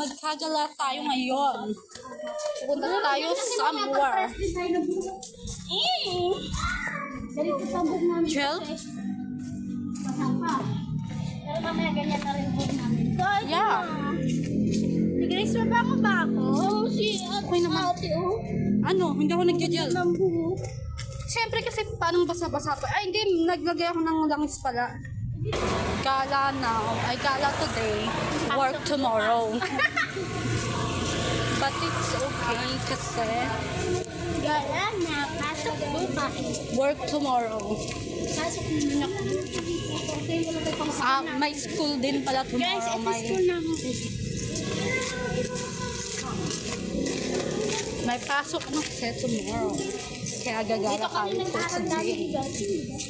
Magagala tayo ngayon. Pupunta tayo somewhere. Ganito sa buhok namin. Jel? Masama. Pero mamaya ganyan na rin buhok namin. Yeah. Nag-raise pa ba ba ako? Oo, si ate, ate, oh. Ano? Hindi ako nag-gel. Ng buhok. Siyempre kasi paano basa-basa pa. Ay, hindi. Naglagay ako ng langis pala. Gala now. Ay, gala today. Work tomorrow. But it's okay kasi Gala na, pasok bukas. work tomorrow. Pasok muna ako. Ah, may school din pala Guys, tomorrow. ito May, school na ako. may pasok na kasi tomorrow. Kaya gagala Dito kami tayo namin. today.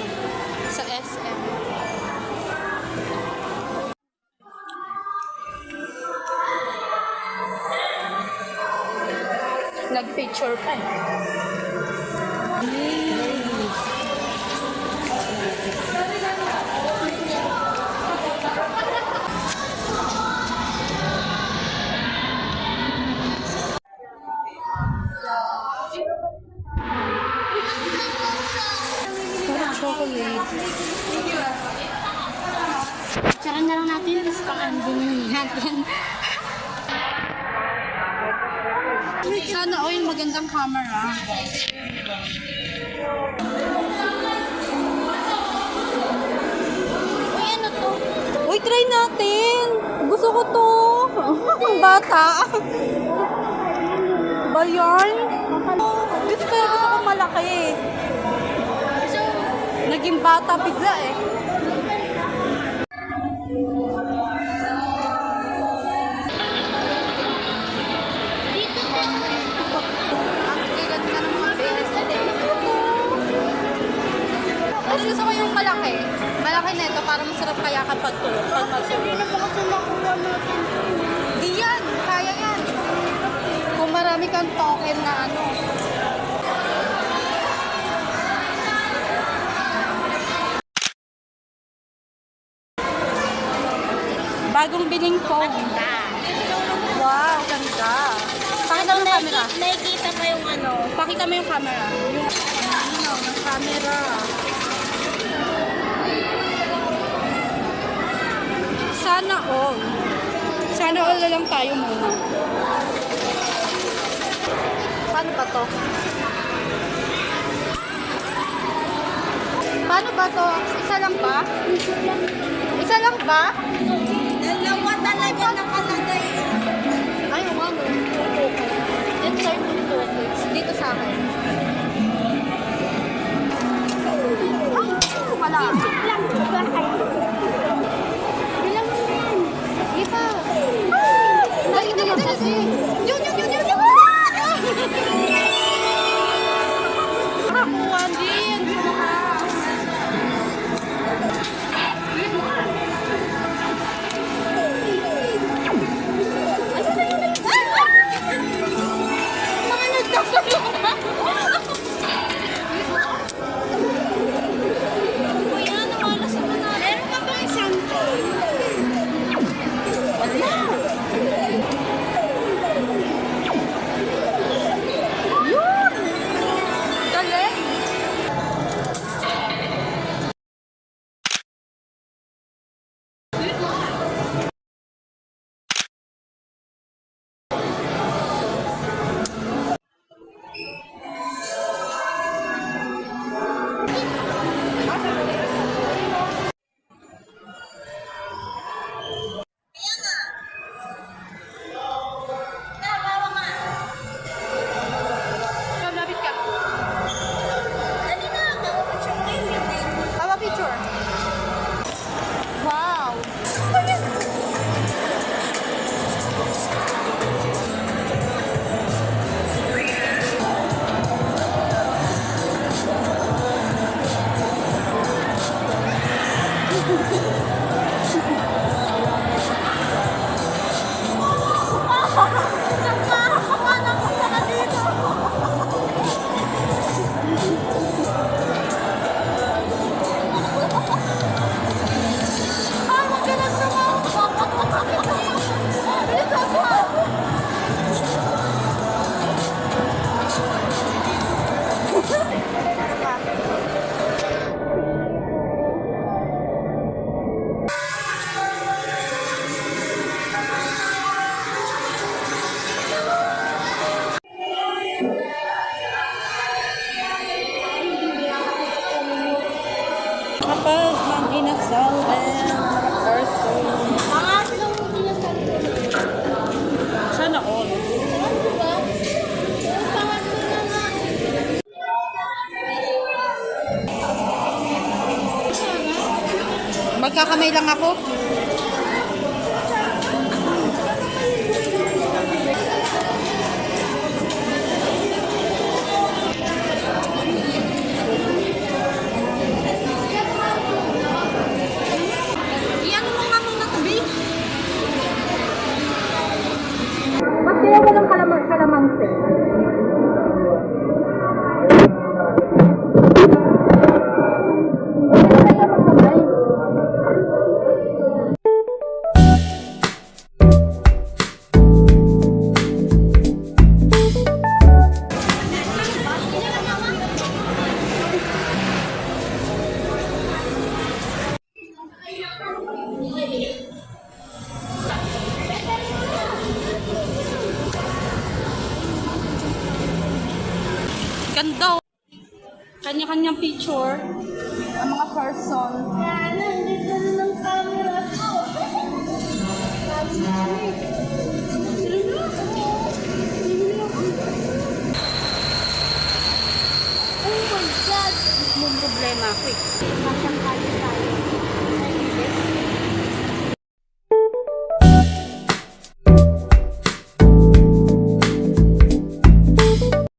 Nag-picture pa eh. Chocolate. Tsaka na lang natin, tapos pang-andin natin. Sana oil magandang camera. Uy, ano to? Uy, try natin. Gusto ko to. Ang bata. Ba yarn? Gusto pero gusto ko malaki. Naging bata bigla eh. Masarap kaya kapag tulog. Pag Sabi na po kasi makuha natin. Di yan. Kaya yan. Kung marami kang token na ano. Bagong biling phone. Wow, ganda. Pakita mo yung camera. Nakikita pa yung ano. Pakita mo yung camera. Yung ano, yung camera. Sana all. Sana all na lang tayo muna. Paano ba to? Paano ba to? Isa lang ba? Isa lang ba? Dalawa talaga nakalagay. Ay, oo nga no. Insert yung tokens. Dito sa akin. Ah, wala. lang. Bilang inasal and person. Pangatlong dinasal ko. Sana all. Magkakamay lang ako. Ganda. oh. Kanya-kanyang picture. Ang mga person. Ko. Oh my God! May problema ako eh.